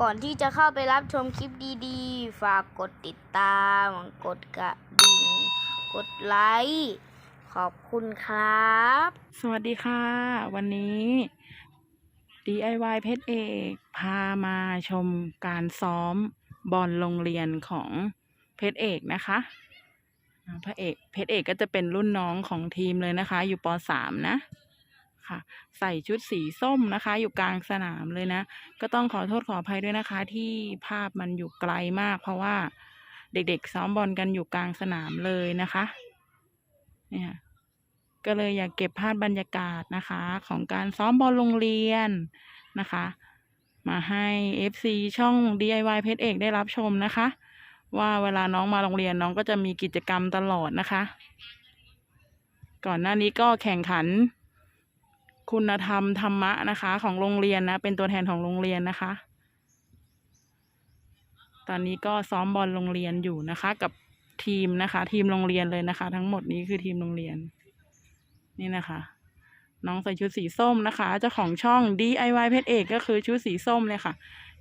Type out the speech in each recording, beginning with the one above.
ก่อนที่จะเข้าไปรับชมคลิปดีๆ ฝากกดติดตาม กดกระดิ่ง กดไลค์ ขอบคุณครับ สวัสดีค่ะ วันนี้ DIY เพชรเอก พามาชมการซ้อมบอลโรงเรียนของเพชรเอกนะคะพระเอกเพชรเอกก็จะเป็นรุ่นน้องของทีมเลยนะคะ อยู่ปสามนะ ค่ะ ใส่ชุดสีส้มนะคะ อยู่กลางสนามเลยนะ ก็ต้องขอโทษขออภัยด้วยนะคะ ที่ภาพมันอยู่ไกลมาก เพราะว่าเด็กๆ ซ้อมบอลกันอยู่กลางสนามเลยนะคะ เนี่ยก็เลยอยากเก็บภาพบรรยากาศนะคะ ของการซ้อมบอลโรงเรียนนะคะ มาให้ FC ช่อง DIY เพชรเอกได้รับชมนะคะ ว่าเวลาน้องมาโรงเรียนน้องก็จะมีกิจกรรมตลอดนะคะ ก่อนหน้านี้ก็แข่งขัน คุณธรรมธรรมะนะคะ ของโรงเรียนนะ เป็นตัวแทนของโรงเรียนนะคะ ตอนนี้ก็ซ้อมบอลโรงเรียนอยู่นะคะ กับทีมนะคะ ทีมโรงเรียนเลยนะคะ ทั้งหมดนี้คือทีมโรงเรียน นี่นะคะ น้องใส่ชุดสีส้มนะคะเจ้าของช่อง DIY เพชรเอกก็คือชุดสีส้มเลยค่ะ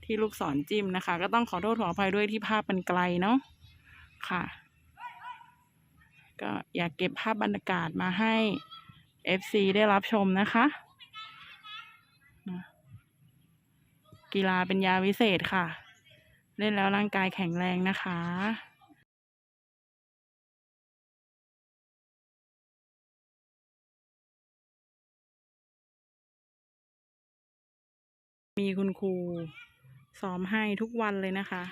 ที่ลูกศรจิ้มนะคะ ก็ต้องขอโทษขออภัยด้วยที่ภาพมันไกลเนาะค่ะ ก็อยากเก็บภาพบรรยากาศมาให้ FC ได้รับชมนะคะ กีฬาเป็นยาวิเศษค่ะ เล่นแล้วร่างกายแข็งแรงนะคะมีคุณครูซ้อมให้ทุกวันเลยนะคะ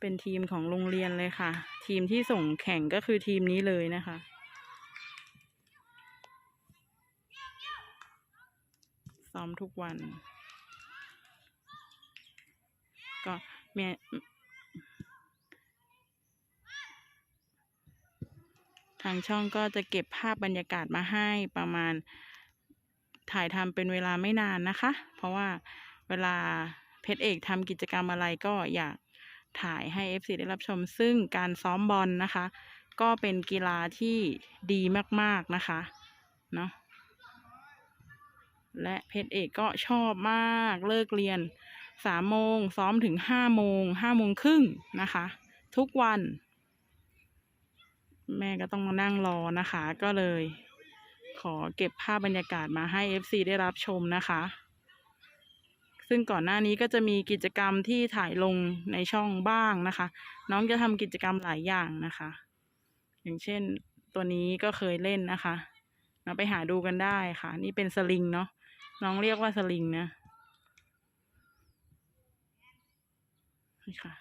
เป็นทีมของโรงเรียนเลยค่ะ ทีมที่ส่งแข่งก็คือทีมนี้เลยนะคะ ซ้อมทุกวัน ก็เมียทางช่องก็จะเก็บภาพบรรยากาศมาให้ประมาณถ่ายทำเป็นเวลาไม่นานนะคะ เพราะว่าเวลาเพชรเอกทำกิจกรรมอะไรก็อยากถ่ายให้ FC ได้รับชม ซึ่งการซ้อมบอลนะคะ ก็เป็นกีฬาที่ดีมาก ๆ นะคะ เนาะ และเพชรเอกก็ชอบมากเลิกเรียนสามโมงซ้อมถึงห้าโมงห้าโมงครึ่งนะคะ ทุกวัน แม่ก็ต้องมานั่งรอนะคะ ก็เลย ขอเก็บภาพบรรยากาศมาให้ FC ได้รับชมนะคะ ซึ่งก่อนหน้านี้ก็จะมีกิจกรรมที่ถ่ายลงในช่องบ้างนะคะ น้องจะทำกิจกรรมหลายอย่างนะคะ อย่างเช่นตัวนี้ก็เคยเล่นนะคะเราไปหาดูกันได้ค่ะ นี่เป็นสลิงเนาะ น้องเรียกว่าสลิงนะนี่ค่ะ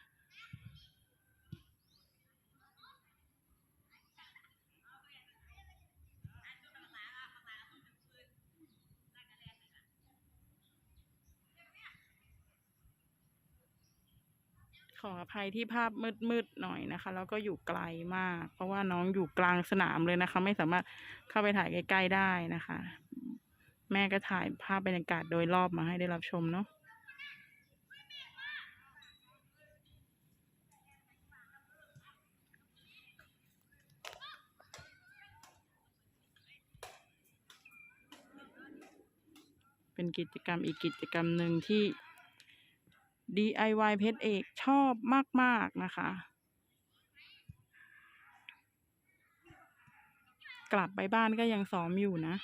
ขออภัยที่ภาพมืดๆหน่อยนะคะ แล้วก็อยู่ไกลมาก เพราะว่าน้องอยู่กลางสนามเลยนะคะ ไม่สามารถเข้าไปถ่ายใกล้ๆได้นะคะ แม่ก็ถ่ายภาพบรรยากาศโดยรอบมาให้ได้รับชมเนาะเป็นกิจกรรมอีกกิจกรรมหนึ่งที่ DIY เพชรเอกชอบมาก ๆ นะคะ กลับไปบ้านก็ยังซ้อมอยู่นะ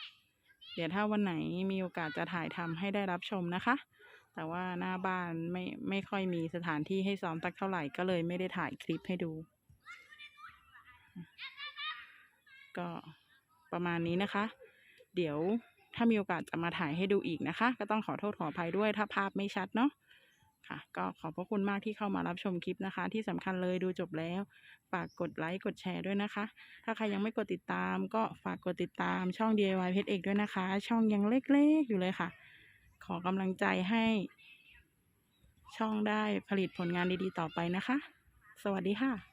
เดี๋ยวถ้าวันไหนมีโอกาสจะถ่ายทำให้ได้รับชมนะคะ แต่ว่าหน้าบ้านไม่ไม่ค่อยมีสถานที่ให้ซ้อมตักเท่าไหร่ก็เลยไม่ได้ถ่ายคลิปให้ดู ก็ประมาณนี้นะคะ เดี๋ยวถ้ามีโอกาสจะมาถ่ายให้ดูอีกนะคะ ก็ต้องขอโทษขออภัยด้วยถ้าภาพไม่ชัดเนาะ ค่ะ ก็ขอบพระคุณมากที่เข้ามารับชมคลิปนะคะ ที่สำคัญเลยดูจบแล้ว ฝากกดไลค์กดแชร์ด้วยนะคะ ถ้าใครยังไม่กดติดตาม ก็ฝากกดติดตามช่อง DIY เพชรเอกด้วยนะคะ ช่องยังเล็กๆอยู่เลยค่ะ ขอกำลังใจให้ ช่องได้ผลิตผลงานดีๆต่อไปนะคะ สวัสดีค่ะ